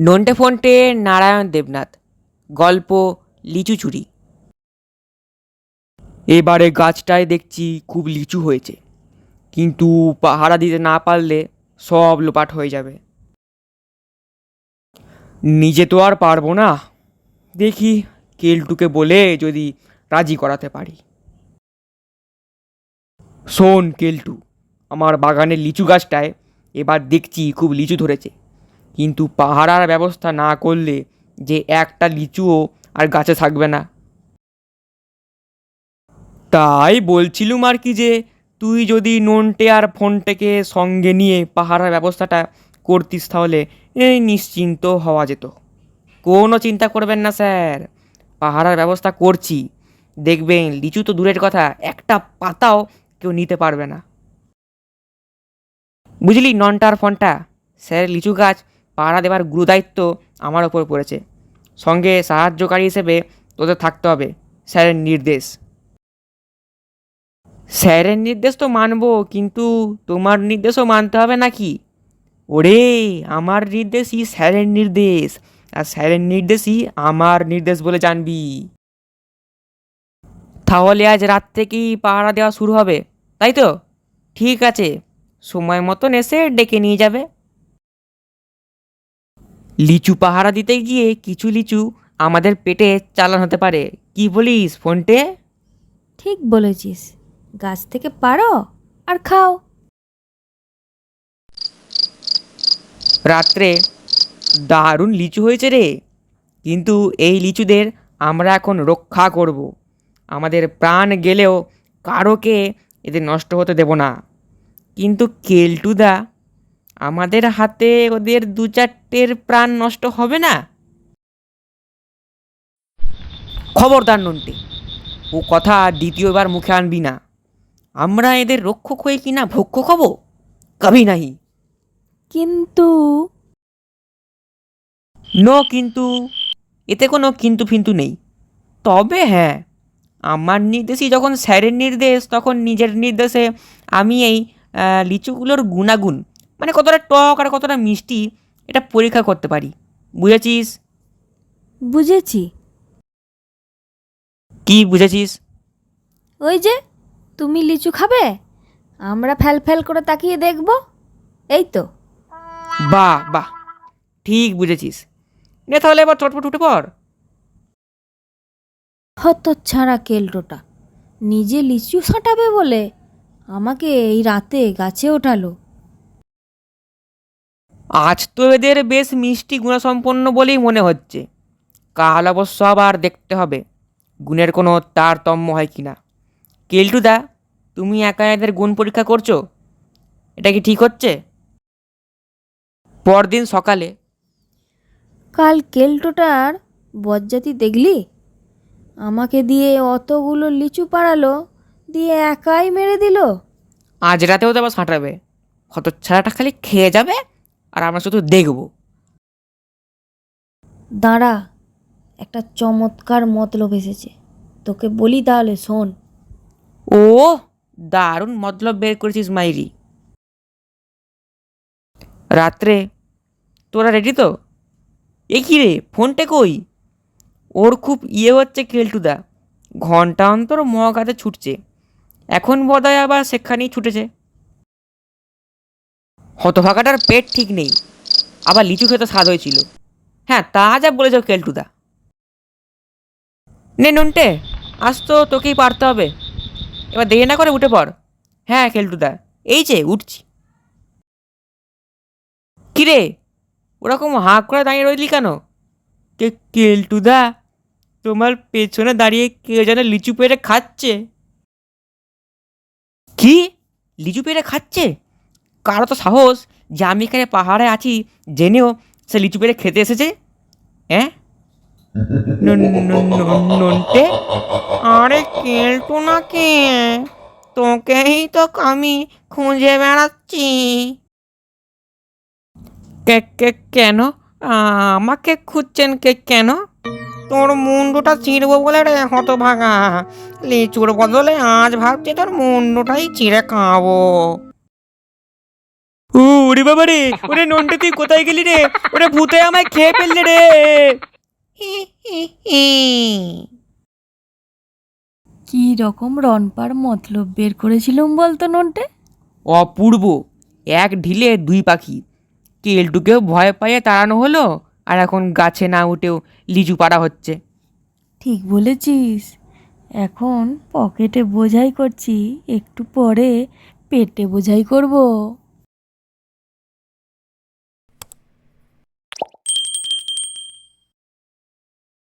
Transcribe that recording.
নন্টে ফন্টে নারায়ণ দেবনাথ। গল্প, লিচু চুরি। এবারে গাছটায় দেখছি খুব লিচু হয়েছে। কিন্তু পাহারা দিতে না পারলে সব লোপাট হয়ে যাবে। নিজে তো আর পারব না। দেখি কেলটুকে বলে যদি রাজি করাতে পারি। শোন কেলটু, আমার বাগানের লিচু গাছটায় এবার দেখছি খুব লিচু ধরেছে। কিন্তু পাহারার ব্যবস্থা না করলে যে একটা লিচুও আর গাছে থাকবে না। তাই বলছিলুম আর কি যে, তুই যদি ননটে আর ফোনটেকে সঙ্গে নিয়ে পাহারার ব্যবস্থাটা করতিস তাহলে এই নিশ্চিন্ত হওয়া যেত। কোনো চিন্তা করবেন না স্যার, পাহারার ব্যবস্থা করছি। দেখবেন লিচু তো দূরের কথা, একটা পাতাও কেউ নিতে পারবে না। বুঝলি ননটার ফোনটা? স্যার লিচু গাছ পাহারা দেওয়ার গুরুদায়িত্ব আমার ওপর পড়েছে। সঙ্গে সাহায্যকারী হিসেবে তোদের থাকতে হবে, স্যারের নির্দেশ। স্যারের নির্দেশ তো মানবো, কিন্তু তোমার নির্দেশও মানতে হবে নাকি? ওরে, আমার নির্দেশই স্যারের নির্দেশ, আর স্যারের নির্দেশই আমার নির্দেশ বলে জানবি। তাহলে আজ রাত থেকেই পাহারা দেওয়া শুরু হবে, তাই তো? ঠিক আছে, সময় মতন এসে ডেকে নিয়ে যাবে। লিচু পাহারা দিতে গিয়ে কিছু লিচু আমাদের পেটে চালান হতে পারে। কি বলিস ফোনটে? ঠিক বলেছিস। গাছ থেকে পারো আর খাও। রাত্রে দারুণ লিচু হয়েছে রে। কিন্তু এই লিচুদের আমরা এখন রক্ষা করব। আমাদের প্রাণ গেলেও কারোকে এদের নষ্ট হতে দেব না। কিন্তু কেলটুদা আমাদের হাতে ওদের দু চারটের প্রাণ নষ্ট হবে না? খবরদার নন্টে ও কথা দ্বিতীয়বার মুখে আনবি না। আমরা এদের রক্ষক হয়ে কি না ভক্ষ খাব কবি নাহি। কিন্তু ন কিন্তু এতে কোনো কিন্তু ফিন্তু নেই। তবে হ্যাঁ আমার নির্দেশই যখন স্যারের নির্দেশ তখন নিজের নির্দেশে আমি এই লিচুগুলোর গুণাগুণ মানে কতটা টক আর কতটা মিষ্টি এটা পরীক্ষা করতে পারি। বুঝেছিস? বুঝেছি। কি বুঝেছিস? ওই যে তুমি লিচু খাবে? আমরা ফ্যাল ফ্যাল করে তাকিয়ে দেখব। এই তো। বাহ বাহ। ঠিক বুঝেছিস। নে তাহলে এবার চটপট উঠে পড়। হত ছাড়া কেলটোটা। নিজে লিচু সাঁটাবে বলে আমাকে এই রাতে গাছে ওঠালো। আজ তো এদের বেশ মিষ্টি গুণসম্পন্ন বলেই মনে হচ্ছে। কাল অবশ্য আবার দেখতে হবে গুণের কোনো তারতম্য হয় কি না কেলটুদা তুমি একা এদের গুণ পরীক্ষা করছ? এটা কি ঠিক হচ্ছে? পরদিন সকালে। কাল কেলটোটার বজ্জাতি দেখলি? আমাকে দিয়ে অতগুলো লিচু পাড়ালো দিয়ে একাই মেরে দিল? আজ রাতেও তো আবার সাঁটাবে। হতচ্ছাড়াটা খালি খেয়ে যাবে? আর আমরা শুধু দেখব। দাঁড়া একটা চমৎকার মতলব এসেছে। তোকে বলি তাহলে শোন। ও দারুণ মতলব বের করেছিস মাইরি। রাত্রে তোরা রেডি তো? এ কি রে ফোনটা কই? ওর খুব ইয়ে হচ্ছে কেলটুদা ঘণ্টা অন্তর মগ হাতে ছুটছে। এখন বোধহয় আবার সেখানেই ছুটেছে। হতভাগাটার পেট ঠিক নেই। আবার লিচু খেতে স্বাদ হয়েছিল। হ্যাঁ তা যা বলেছ কেলটুদা। নে নুনটে, আজ তো তোকেই পারতে হবে। এবার দেরি না করে উঠে পড়। হ্যাঁ কেলটুদা, এই যে, উঠছি। কিরে, ওরকম হাঁ করে দাঁড়িয়ে রইলি কেন? কে, কেলটুদা, তোমার পেছনে দাঁড়িয়ে কেউ যেন লিচু পেড়ে খাচ্ছে? কি? লিচু পেড়ে খাচ্ছে? কারও তো সাহস যে আমি এখানে পাহাড়ে আছি, জেনেও সে লিচু পেড়ে খেতে এসেছে? হ্যাঁ? নন্টে আরে কেলটু না কে? তোকেই তো আমি খুঁজে বেড়াচ্ছি। কে কে, কেন? আমাকে খুঁজছেন কে, কেন? তোর মুন্ডুটা চিরবো বলে রে হতো ভাগা লিচুর বদলে আজ ভাবছি তোর মুন্ডুটাই চিড়ে খাব ও ওরে বাবা রে ওরে নন্টে তুই কোথায় গেলি রে? ওরে ভূতে আমায় খেয়ে ফেললে রে। কি রকম রনপার মতলব বের করেছিলুম বলতো নন্টে? অপূর্ব। এক ঢিলে দুই পাখি। কেলটুকেও ভয় পাইয়ে তাড়ানো হলো আর এখন গাছে না উঠেও লিচু পাড়া হচ্ছে। ঠিক বলেছিস। এখন পকেটে বোঝাই করছি একটু পরে পেটে বোঝাই করব।